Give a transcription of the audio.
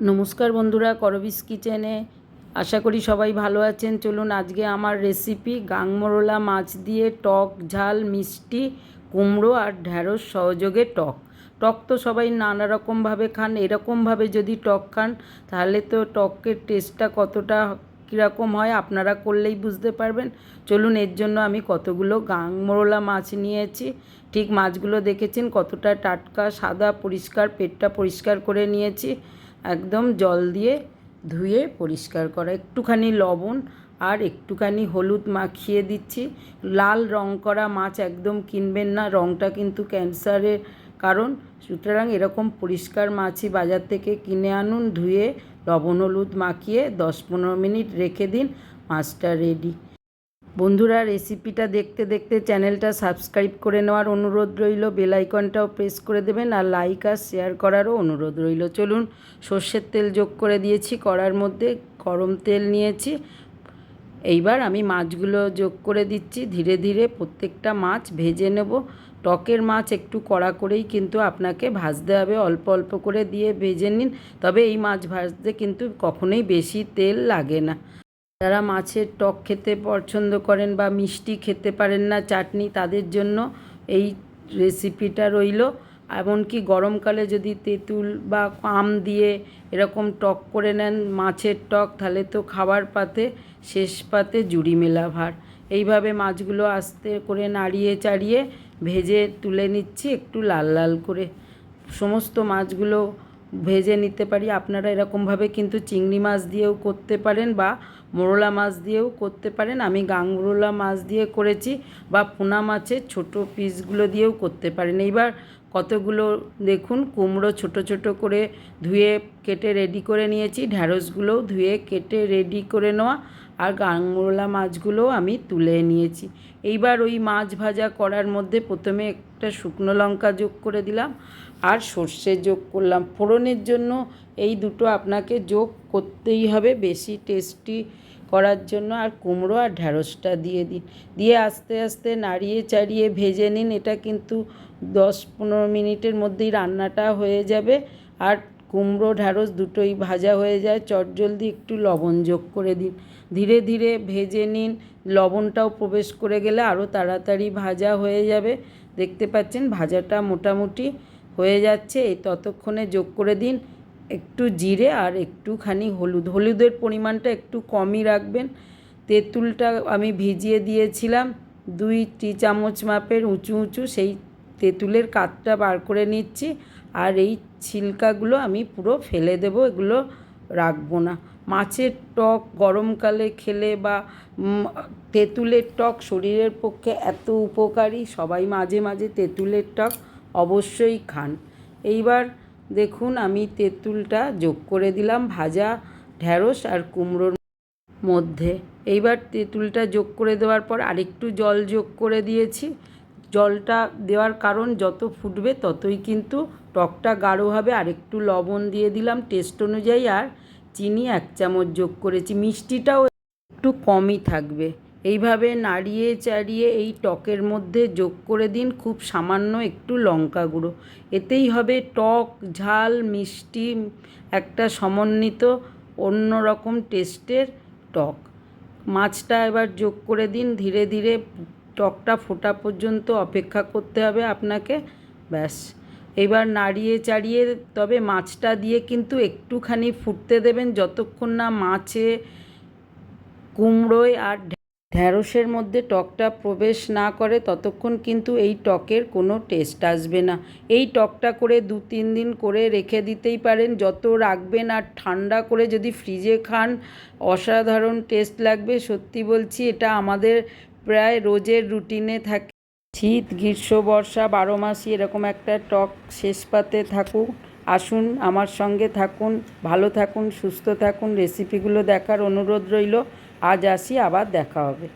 নমস্কার বন্ধুরা, করবিস কিচেনে। আশা করি সবাই ভালো আছেন। চলুন আজকে আমার রেসিপি গাংমরোলা মাছ দিয়ে টক ঝাল, মিষ্টি, কুমড়ো আর ঢ্যাঁড়স সহযোগে টক। টক তো সবাই নানা রকমভাবে খান, এরকমভাবে যদি টক খান, তাহলে তো টকের টেস্টটা কতটা কীরকম হয় আপনারা করলেই বুঝতে পারবেন। চলুন এর জন্য আমি কতগুলো গাংমরোলা মাছ নিয়েছি। ঠিক মাছগুলো দেখেছেন কতটা টাটকা, সাদা, পরিষ্কার, পেটটা পরিষ্কার করে নিয়েছি। একদম জল দিয়ে ধুয়ে পরিষ্কার করা। একটুখানি লবণ আর একটুখানি হলুদ মাখিয়ে দিচ্ছি। লাল রং করা মাছ একদম কিনবেন না। রংটা কিন্তু ক্যান্সারের কারণ। সুতরাং এরকম পরিষ্কার মাছই বাজার থেকে কিনে আনুন, ধুয়ে লবণ হলুদ মাখিয়ে দশ পনেরো মিনিট রেখে দিন। মাছটা রেডি বন্ধুরা রেসিপিটা দেখতে দেখতে চ্যানেলটা সাবস্ক্রাইব করে নেওয়ার অনুরোধ রইল। বেল আইকনটাও প্রেস করে দেবেন আর লাইক আর শেয়ার করারও অনুরোধ রইল। চলুন, সর্ষের তেল যোগ করে দিয়েছি, কড়ার মধ্যে গরম তেল নিয়েছি। এইবার আমি মাছগুলো যোগ করে দিচ্ছি। ধীরে ধীরে প্রত্যেকটা মাছ ভেজে নেব। টকের মাছ একটু কড়া করেই কিন্তু আপনাকে ভাজতে হবে। অল্প অল্প করে দিয়ে ভেজে নিন। তবে এই মাছ ভাজতে কিন্তু কখনোই বেশি তেল লাগে না। যারা মাছের টক খেতে পছন্দ করেন বা মিষ্টি খেতে পারেন না চাটনি, তাদের জন্য এই রেসিপিটা রইল। এমনকি গরমকালে যদি তেঁতুল বা আম দিয়ে এরকম টক করে নেন মাছের টক, তাহলে তো খাবার পাতে, শেষ পাতে জুড়ি মেলা ভার। এইভাবে মাছগুলো আস্তে করে নাড়িয়ে চাড়িয়ে ভেজে তুলে নিচ্ছি একটু লাল লাল করে। সমস্ত মাছগুলো ভেজে নিতে পারি। আপনারা এরকমভাবে কিন্তু চিংড়ি মাছ দিয়েও করতে পারেন বা মোরলা মাছ দিয়েও করতে পারেন। আমি গাঙ্গুরোলা মাছ দিয়ে করেছি বা পোনা মাছের ছোটো পিসগুলো দিয়েও করতে পারেন। এইবার কতগুলো দেখুন, কুমড়ো ছোট ছোট করে ধুয়ে কেটে রেডি করে নিয়েছি। ঢ্যাঁড়সগুলোও ধুয়ে কেটে রেডি করে নেওয়া। আর গাংমোরলা মাছগুলোও আমি তুলে নিয়েছি। এইবার ওই মাছ ভাজা করার মধ্যে প্রথমে একটা শুকনো লঙ্কা যোগ করে দিলাম আর সর্ষে যোগ করলাম। ফোড়নের জন্য এই দুটো আপনাকে যোগ করতেই হবে বেশি টেস্টি করার জন্য। আর কুমড়ো আর ঢ্যাঁড়সটা দিয়ে দিন। দিয়ে আস্তে আস্তে নাড়িয়ে চাড়িয়ে ভেজে নিন। এটা কিন্তু দশ পনেরো মিনিটের মধ্যেই রান্নাটা হয়ে যাবে। আর কুমড়ো, ঢ্যাঁড়স দুটোই ভাজা হয়ে যায়। চটজলদি একটু লবণ যোগ করে দিন। ধীরে ধীরে ভেজে নিন। লবণটাও প্রবেশ করে গেলে আরও তাড়াতাড়ি ভাজা হয়ে যাবে। দেখতে পাচ্ছেন ভাজাটা মোটামুটি হয়ে যাচ্ছে। এই ততক্ষণে যোগ করে দিন। একটু জিরে আর একটুখানি হলুদ। হলুদের পরিমাণটা একটু কমই রাখবেন। তেঁতুলটা আমি ভিজিয়ে দিয়েছিলাম। দুই টি চামচ মাপের উঁচু উঁচু সেই তেঁতুলের কাতটা বার করে নিচ্ছি আর এই ছিলকাগুলো আমি পুরো ফেলে দেবো, এগুলো রাখব না। মাছের টক গরমকালে খেলে বা তেঁতুলের টক শরীরের পক্ষে এত উপকারী, সবাই মাঝে মাঝে তেঁতুলের টক অবশ্যই খান। এইবার দেখুন আমি তেঁতুলটা যোগ করে দিলাম ভাজা ঢ্যাঁড়স আর কুমড়োর মধ্যে। এইবার তেঁতুলটা যোগ করে দেওয়ার পর আরেকটু জল যোগ করে দিয়েছি। জলটা দেওয়ার কারণ যত ফুটবে ততই কিন্তু টকটা গাঢ় হবে। আর একটু লবণ দিয়ে দিলাম টেস্ট অনুযায়ী। আর চিনি এক চামচ যোগ করেছি। মিষ্টিটাও একটু কমই থাকবে। এইভাবে নাড়িয়ে চাড়িয়ে এই টকের মধ্যে যোগ করে দিন। খুব সামান্য একটু লঙ্কা গুঁড়ো। এতেই হবে টক, ঝাল, মিষ্টি, একটা সমন্বিত অন্য রকম টেস্টের টক। মাছটা এবার যোগ করে দিন। ধীরে ধীরে টকটা ফোটা পর্যন্ত অপেক্ষা করতে হবে আপনাকে। ব্যাস। এবার নাড়িয়ে চাড়িয়ে তবে মাছটা দিয়ে কিন্তু একটুখানি ফুটতে দেবেন যতক্ষণ না মাছে কুমড়োয় আর ঢ্যাঁড়সের মধ্যে টকটা প্রবেশ না করে ততক্ষণ কিন্তু এই টকের কোনো টেস্ট আসবে না। এই টকটা করে দু তিন দিন করে রেখে দিতেই পারেন। যত রাখবেন আর ঠান্ডা করে যদি ফ্রিজে খান, অসাধারণ টেস্ট লাগবে। সত্যি বলছি, এটা আমাদের প্রায় রোজের রুটিনে থাকে। শীত, গ্রীষ্ম, বর্ষা, বারো মাসই এরকম একটা টক শেষ পাতে থাকুক। আসুন, আমার সঙ্গে থাকুন, ভালো থাকুন, সুস্থ থাকুন রেসিপিগুলো দেখার অনুরোধ রইল। আজ আসি, আবার দেখা হবে।